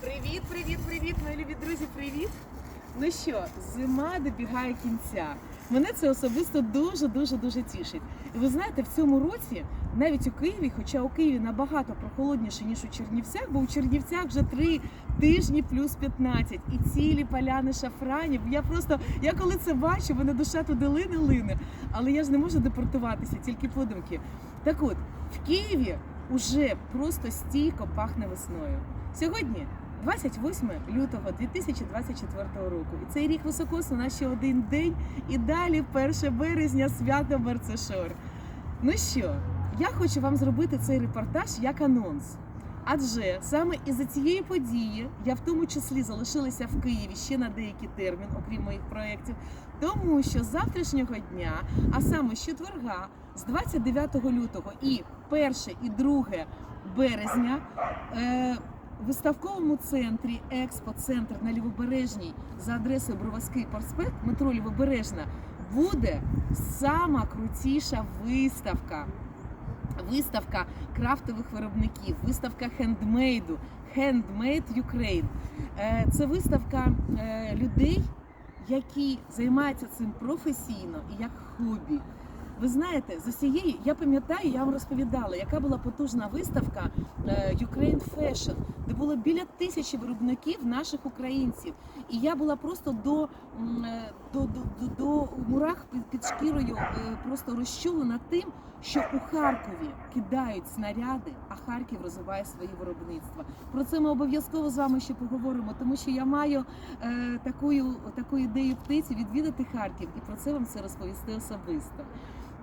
Привіт, привіт, привіт, мої любі друзі, привіт! Ну що, зима добігає кінця. Мене це особисто дуже дуже дуже тішить. І ви знаєте, в цьому році навіть у Києві, хоча у Києві набагато прохолодніше ніж у Чернівцях, бо у Чернівцях вже три тижні плюс 15 і цілі поляни шафранів. Я просто я коли це бачу, мене душа туди лине лине. Але я ж не можу депортуватися, тільки подумки. Так от в Києві уже просто стійко пахне весною. Сьогодні 28 лютого 2024 року. І цей рік високосу на ще один день. І далі 1 березня свято Мерцешор. Ну що, я хочу вам зробити цей репортаж як анонс. Адже саме із-за цієї події я в тому числі залишилася в Києві ще на деякий термін, окрім моїх проєктів, тому що з завтрашнього дня, а саме з четверга, з 29 лютого і 1 і 2 березня. В виставковому центрі Експо-центр на Лівобережній за адресою Броварський проспект метро Лівобережна буде сама крутіша виставка. Виставка крафтових виробників, виставка хендмейду, Handmade Ukraine. Е, Це виставка е, людей, які займаються цим професійно і як хобі. Ви знаєте, з усієї, я пам'ятаю, я вам розповідала, яка була потужна виставка е, Ukraine Fashion, де було біля тисячі виробників наших українців. І я була просто до, е, до, до, до, мурах під, шкірою е, просто розчулена тим, що у Харкові кидають снаряди, а Харків розвиває свої виробництва. Про це ми обов'язково з вами ще поговоримо, тому що я маю таку, таку ідею птиці відвідати Харків і про це вам все розповісти особисто.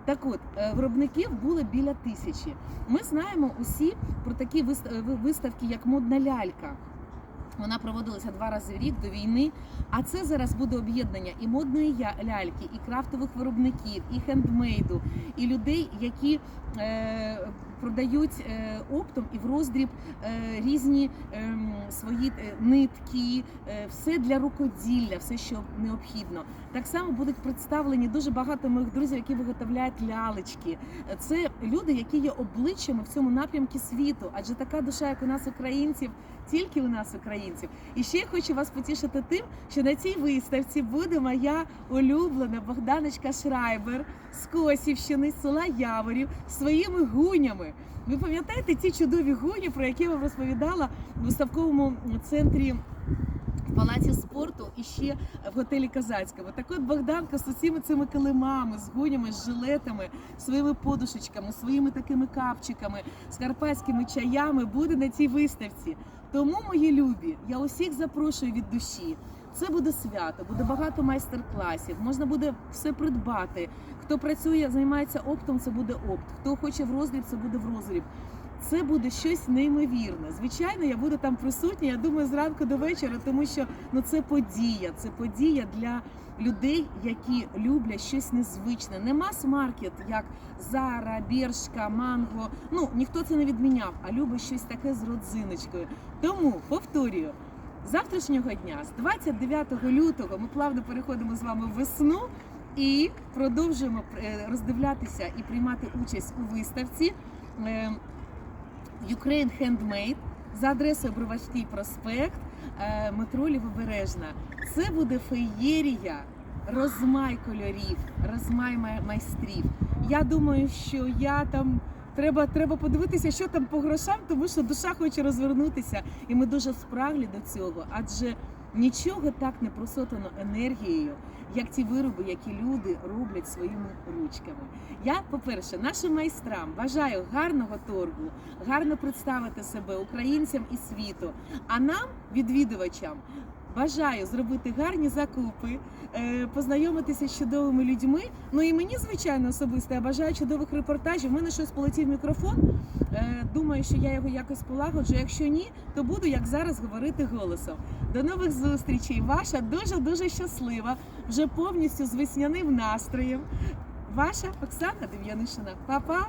Так от, е, виробників було біля тисячі. Ми знаємо усі про такі е, виставки, як модна лялька. Вона проводилася два рази в рік до війни. А це зараз буде об'єднання і модної ляльки, і крафтових виробників, і хендмейду, і людей, які е, продають е, оптом і в роздріб е, різні е, свої нитки, все для рукоділля, все, що необхідно. Так само будуть представлені дуже багато моїх друзів, які виготовляють лялечки. Це люди, які є обличчями в цьому напрямку світу, адже така душа, як у нас українців, тільки у нас українців. І ще я хочу вас потішити тим, що на цій виставці буде моя улюблена Богданочка Шрайбер з Косівщини, села Яворів, своїми гунями. Ви пам'ятаєте ті чудові гуні, про які я вам розповідала в виставковому центрі в палаці спорту і ще в готелі Казацькому. Так от Богданка з усіма цими килимами, з гунями, з жилетами, своїми подушечками, своїми такими капчиками, з карпатськими чаями буде на цій виставці. Тому, мої любі, я усіх запрошую від душі. Це буде свято, буде багато майстер-класів, можна буде все придбати. Хто працює, займається оптом, це буде опт. Хто хоче в роздріб, це буде в роздріб. Це буде щось неймовірне. Звичайно, я буду там присутня. Я думаю, зранку до вечора, тому що ну це подія. Це подія для людей, які люблять щось незвичне. Не мас-маркет, як Зара, Бершка, Манго. Ну ніхто це не відміняв, а любить щось таке з родзиночкою. Тому повторюю. Завтрашнього дня, з 29 лютого, ми плавно переходимо з вами в весну і продовжуємо е, роздивлятися і приймати участь у виставці е, Ukraine Handmade за адресою Броварський проспект, е, метро Лівобережна. Це буде феєрія, розмай кольорів, розмай майстрів. Я думаю, що я там. Треба, треба подивитися, що там по грошам, тому що душа хоче розвернутися, і ми дуже спраглі до цього. Адже нічого так не просотано енергією, як ті вироби, які люди роблять своїми ручками. Я, по-перше, нашим майстрам бажаю гарного торгу, гарно представити себе українцям і світу. А нам, відвідувачам, бажаю зробити гарні закупи, е, познайомитися з чудовими людьми. Ну і мені, звичайно, особисто я бажаю чудових репортажів. У мене щось полетів мікрофон. Е, Думаю, що я його якось полагоджу. Якщо ні, то буду як зараз говорити голосом. До нових зустрічей. Ваша дуже дуже щаслива, вже повністю з весняним настроєм. Ваша Оксана Дем'янишина. Па-па!